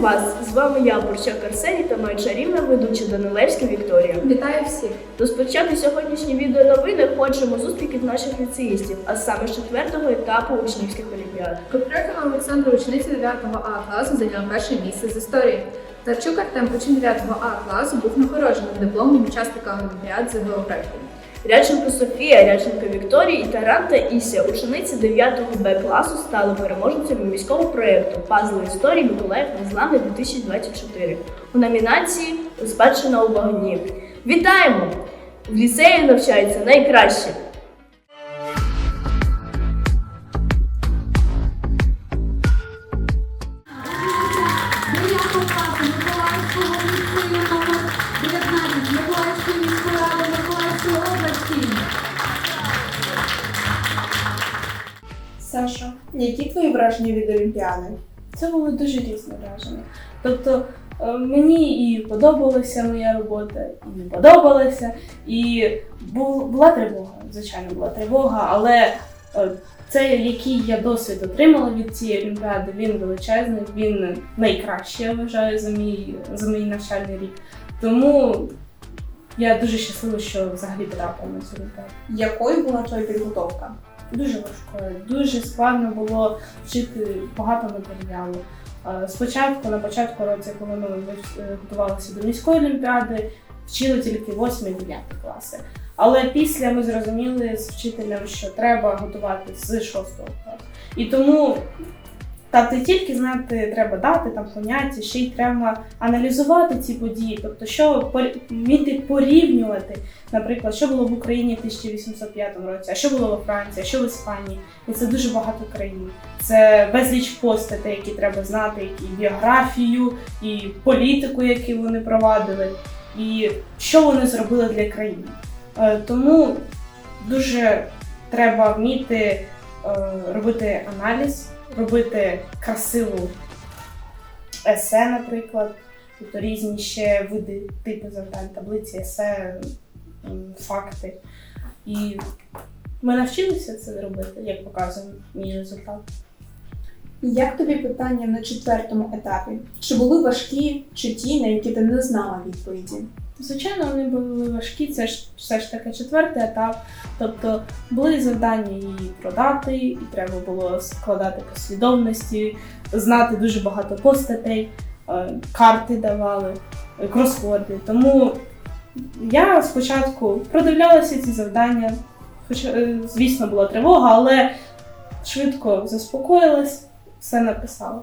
Вас! З вами я, Борщак Арсеній та моя чарівна ведуча Данилевська Вікторія. Вітаю всіх! Розпочати сьогоднішні відеоновини хочемо з успіхів наших ліцеїстів, а саме з четвертого етапу учнівських олімпіад. Копрякина Олександра, учениця 9 А класу, зайняла перше місце з історії. Тарчук Артем, учень 9 А класу, був нагороджений дипломом учасника Олімпіад з географії. Ряченко Софія, Ряченко Вікторія і Таранта Іся, учениці 9 Б класу, стали переможницями міського проєкту Пазли історії Миколаїв Незламний 2024 у номінації Спадщина у вогні. Вітаємо! В ліцеї навчаються найкращі! Твої враження від Олімпіади? Це було дуже різне враження. Тобто е, мені і подобалася моя робота, і не подобалася, і була тривога. Звичайно, була тривога, але е, цей, який я досвід отримала від цієї олімпіади, він величезний, він найкращий, я вважаю, за мій, за мій навчальний рік. Тому я дуже щаслива, що взагалі потрапила на цю олімпіаду. Якою була твоя підготовка? Дуже важко, дуже складно було вчити багато матеріалу. Е, Спочатку, на початку року, коли ми е, готувалися до міської олімпіади, вчили тільки 8-9 класи. Але після ми зрозуміли з вчителем, що треба готувати з 6 класу. І тому не тільки знати треба дати там поняття, ще й треба аналізувати ці події, тобто що вміти порівнювати, наприклад, що було в Україні в 1805 році, а що було во Франції, а що в Іспанії. І це дуже багато країн. Це безліч постатей, які треба знати, які біографію, і політику, яку вони провадили, і що вони зробили для країни. Е, Тому дуже треба вміти е, робити аналіз, робити красиву есе, наприклад, тобто різні ще види типи завдань, таблиці, есе, факти. І ми навчилися це робити, як показує мій результат. Як тобі питання на четвертому етапі? Чи були важкі, чи ті, на які ти не знала відповіді? Звичайно, вони були важкі, це ж все ж таки четвертий етап. Тобто були завдання її продати, і треба було складати послідовності, знати дуже багато постатей, е, карти давали, е, кросворди. Тому я спочатку продивлялася ці завдання. Хоча, е, звісно, була тривога, але швидко заспокоїлась, все написала.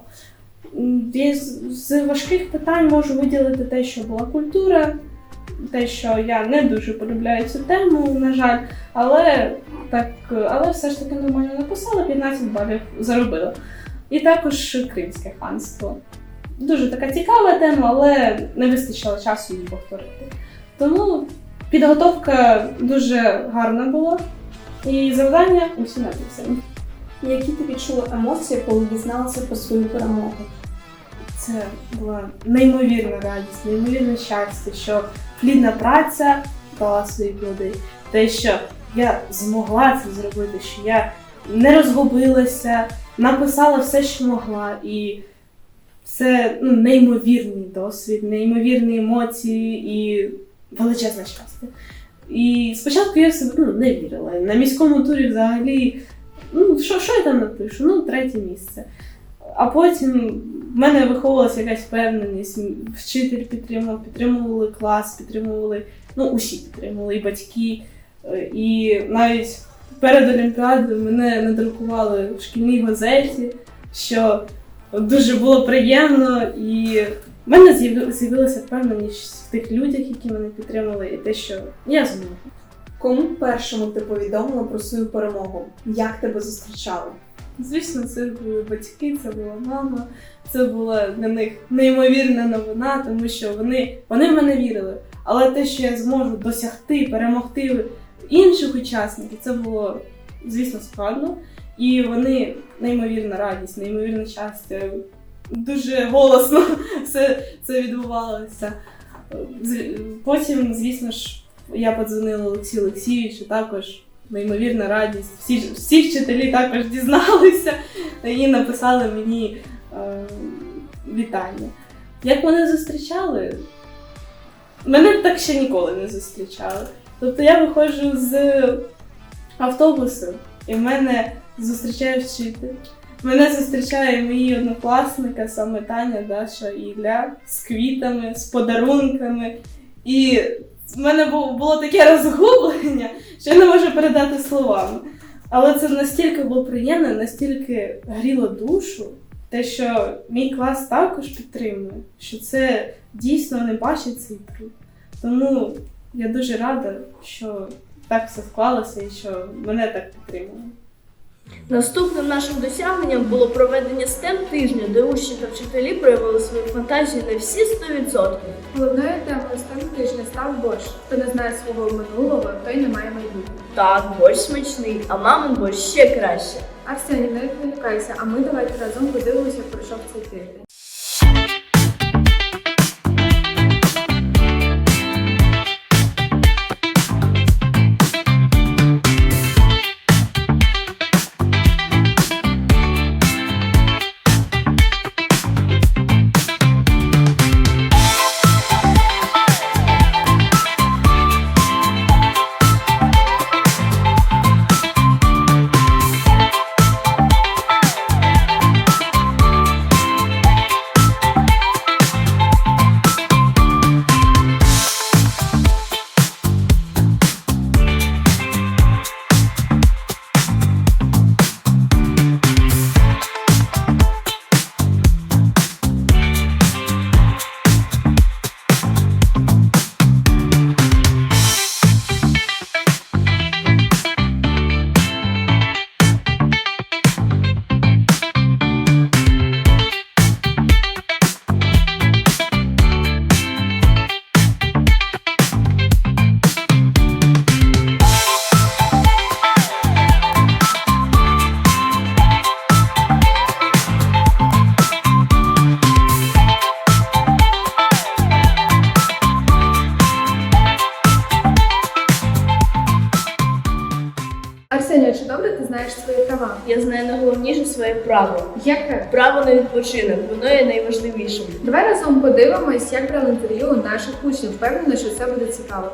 З з важких питань можу виділити те, що була культура, те, що я не дуже полюбляю цю тему, на жаль, але так, але все ж таки нормально написала, 15 балів заробила. І також Кримське ханство. Дуже така цікава тема, але не вистачило часу її повторити. Тому підготовка дуже гарна була, і завдання усі написані. Які ти відчула емоції, коли дізналася про свою перемогу? Це була неймовірна радість, неймовірне щастя, що плідна праця дала свої плоди. Те, що я змогла це зробити, що я не розгубилася, написала все, що могла. І це ну, неймовірний досвід, неймовірні емоції і величезне щастя. І спочатку я в себе ну, не вірила. На міському турі взагалі, ну що, що я там напишу? Ну, третє місце. А потім в мене виховувалася якась впевненість. Вчитель підтримував, підтримували клас, підтримували, ну усі підтримували, і батьки. Е, І навіть перед Олімпіадою мене надрукували в шкільній газеті, що дуже було приємно, і в мене з'яви- з'явилася впевненість в тих людях, які мене підтримували, і те, що я зможу. Кому першому ти повідомила про свою перемогу? Як тебе зустрічали? Звісно, це були батьки, це була мама. Це була для них неймовірна новина, тому що вони, вони в мене вірили. Але те, що я зможу досягти, перемогти інших учасників, це було, звісно, складно. І вони неймовірна радість, неймовірне щастя. Дуже голосно все це відбувалося. Потім, звісно ж, я подзвонила Олексію Олексійовичу, також неймовірна радість. Всі, всі вчителі також дізналися і написали мені е, вітання. Як мене зустрічали? Мене так ще ніколи не зустрічали. Тобто я виходжу з автобусу, і в мене зустрічає вчитель. Мене зустрічає мої однокласники, саме Таня, Даша і Ілля, з квітами, з подарунками. І в мене було таке розгублення, що я не можу передати словами. Але це настільки було приємно, настільки гріло душу, те, що мій клас також підтримує, що це дійсно не бачить цей труд. Тому я дуже рада, що так все склалося і що мене так підтримує. Наступним нашим досягненням було проведення STEM тижня, де учні та вчителі проявили свою фантазію на всі 100%. Головною темою STEM тижня став борщ. Хто не знає свого минулого, той не має майбутнього. Так, борщ смачний, а мамин борщ ще краще. Арсеній, не відволікайся, а ми давайте разом подивимося, про що в цей тиждень. Найголовніше своє право. Яке? Право на відпочинок, воно є найважливішим. Давай разом подивимось, як брали інтерв'ю у наших учнів. Впевнена, що це буде цікаво.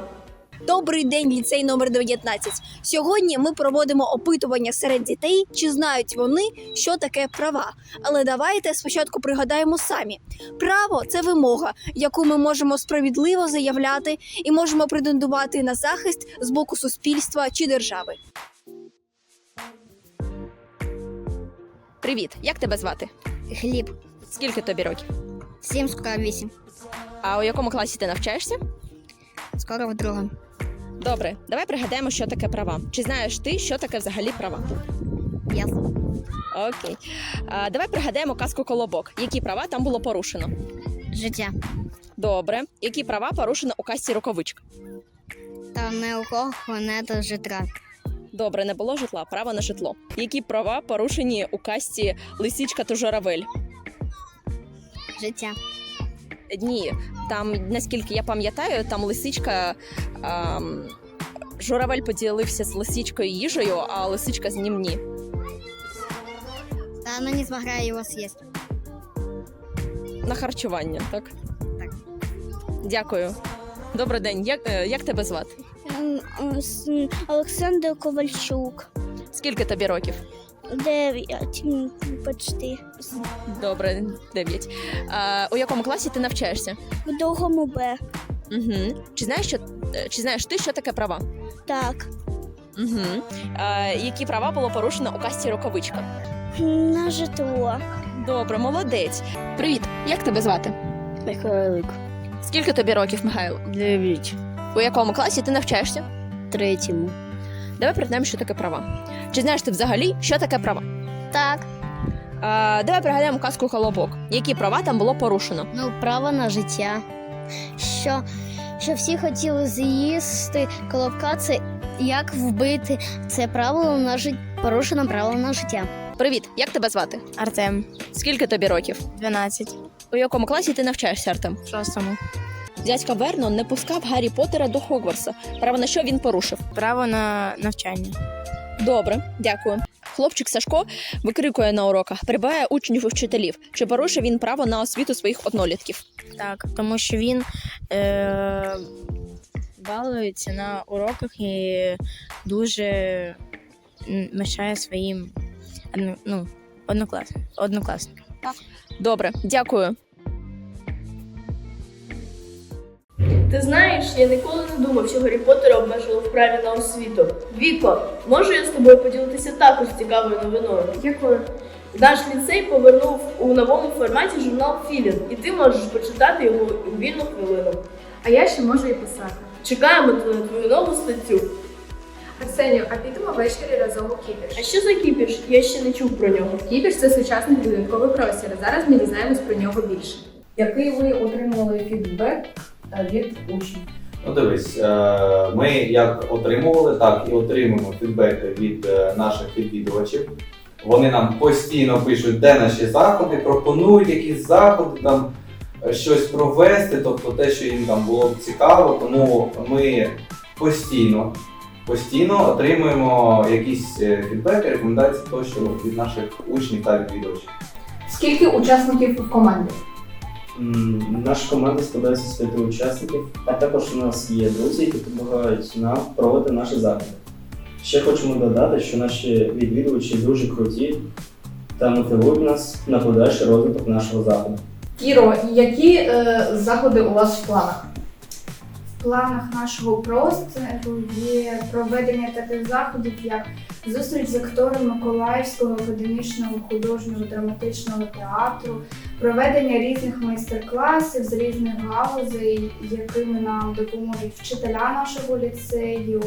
Добрий день, ліцей номер 19. Сьогодні ми проводимо опитування серед дітей, чи знають вони, що таке права. Але давайте спочатку пригадаємо самі: право це вимога, яку ми можемо справедливо заявляти і можемо претендувати на захист з боку суспільства чи держави. Привіт, як тебе звати? Гліб, Скільки тобі років? 7, скоро 8. А у якому класі ти навчаєшся? Скоро в другому. Добре, давай пригадаємо, що таке права. Чи знаєш ти, що таке взагалі права? Ясно. Окей. А, давай пригадаємо казку колобок. Які права там було порушено? Життя. Добре. Які права порушено у казці рукавичка? Та не у кого не до житра. Добре, не було житла, право на житло. Які права порушені у казці лисичка та журавель? Життя. Ні, там, наскільки я пам'ятаю, там лисичка. ам, журавель поділився з лисичкою їжею, а лисичка з ним ні. Та вона не змогла його з'їсти. На харчування, так? Так. Дякую. Добрий день. Як, е, як тебе звати? Олександр Ковальчук. Скільки тобі років? Дев'ять почти. Добре, дев'ять. А, у якому класі ти навчаєшся? В другому Б. Угу. Чи знаєш, що е, чи знаєш ти, що таке права? Так. Угу. А, які права було порушено у касті рукавичка? На житло. Добре, молодець. Привіт, як тебе звати? Михайлик. Скільки тобі років, Михайло? Дев'ять. У якому класі ти навчаєшся? Третьому. Давай пригадаємо, що таке права. Чи знаєш ти взагалі, що таке права? Так. А, давай пригадаємо казку колобок. Які права там було порушено? Ну, право на життя. Що, що всі хотіли з'їсти колобка, це як вбити. Це правило на життя. Порушено правило на життя. Привіт, як тебе звати? Артем, Скільки тобі років? 12, У якому класі ти навчаєшся, Артем? в шостому. Дядька Вернон не пускав Гаррі Поттера до Хогвартса. Право на що він порушив? Право на навчання. Добре, дякую. Хлопчик Сашко викрикує на уроках, перебиває учнів і вчителів. Чи порушує він право на освіту своїх однолітків? Так, тому що він е, балується на уроках і дуже мешає своїм одно- ну, одноклас, однокласникам. Добре, дякую. Ти знаєш, я ніколи не думав, що Гаррі Поттера обмежили в праві на освіту. Віко, можу я з тобою поділитися також цікавою новиною? Якою? Наш ліцей повернув у новому форматі журнал Філін, і ти можеш почитати його у вільну хвилину. А я ще можу і писати. Чекаємо на твою нову статтю. Арсенію, а підемо ввечері разом у А що за кіпіш? Я ще не чув про нього. Кіпіш це сучасний додатковий простір. Зараз ми дізнаємось про нього більше. Який ви отримали фідбек від учнів? Ну дивись, е, ми як отримували, так і отримуємо фідбеки від е, наших відвідувачів. Вони нам постійно пишуть, де наші заходи, пропонують якісь заходи, там е, щось провести, тобто те, що їм там було б цікаво. Тому ми постійно, постійно отримуємо якісь фідбеки, рекомендації тощо від наших учнів та відвідувачів. Скільки учасників в команді? Наша команда складається з п'яти учасників, а також у нас є друзі, які допомагають нам проводити наші заходи. Ще хочемо додати, що наші відвідувачі дуже круті та мотивують нас на подальший розвиток нашого заходу. Кіро, які е, заходи у вас в планах? Планах нашого простору є проведення таких заходів, як зустріч з актором Миколаївського академічного художнього драматичного театру, проведення різних майстер-класів з різних галузей, якими нам допоможуть вчителя нашого ліцею,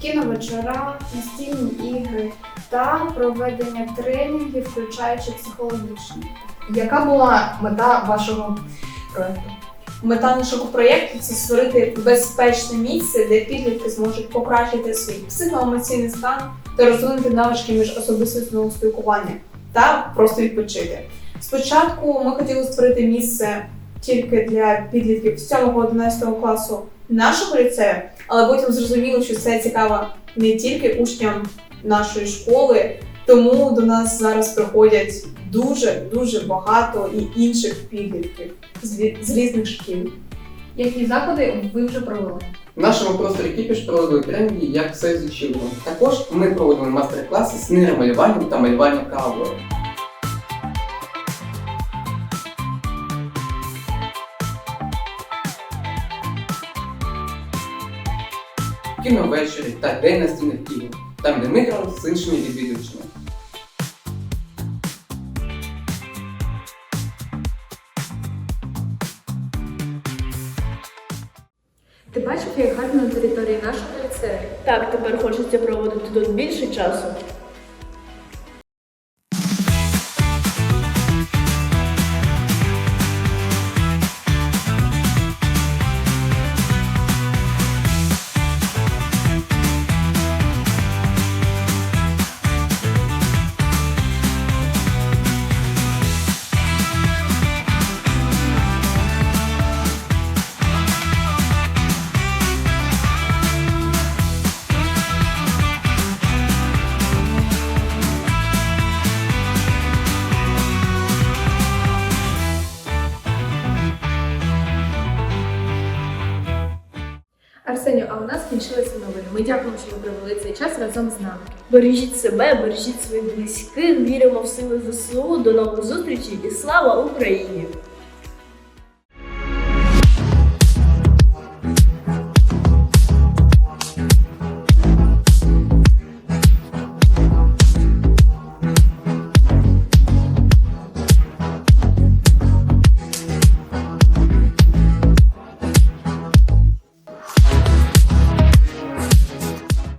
кіновечора, настільні ігри та проведення тренінгів, включаючи психологічні. Яка була мета вашого проекту? Мета нашого проєкту це створити безпечне місце, де підлітки зможуть покращити свій психоемоційний стан та розвинути навички міжособистісного спілкування та просто відпочити. Спочатку ми хотіли створити місце тільки для підлітків з 7-11 класу нашого ліцею, але потім зрозуміло, що це цікаво не тільки учням нашої школи, тому до нас зараз приходять дуже дуже багато і інших підлітків з, з різних шкіл. Які заходи ви вже провели? В нашому просторі кіпіш проводили тренінги як все зачіло. Також ми проводили майстер-класи з нейромалюванням та малюванням кавою. Кіновечері та день настільних ігор, там де ми грали з іншими відвідувачами. Ти бачив, як гарно на території нашого ліцею? Так, тепер хочеться проводити тут більше часу. Що провели цей час разом з нами. Бережіть себе, бережіть своїх близьких, віримо в сили ЗСУ. До нових зустрічей і слава Україні!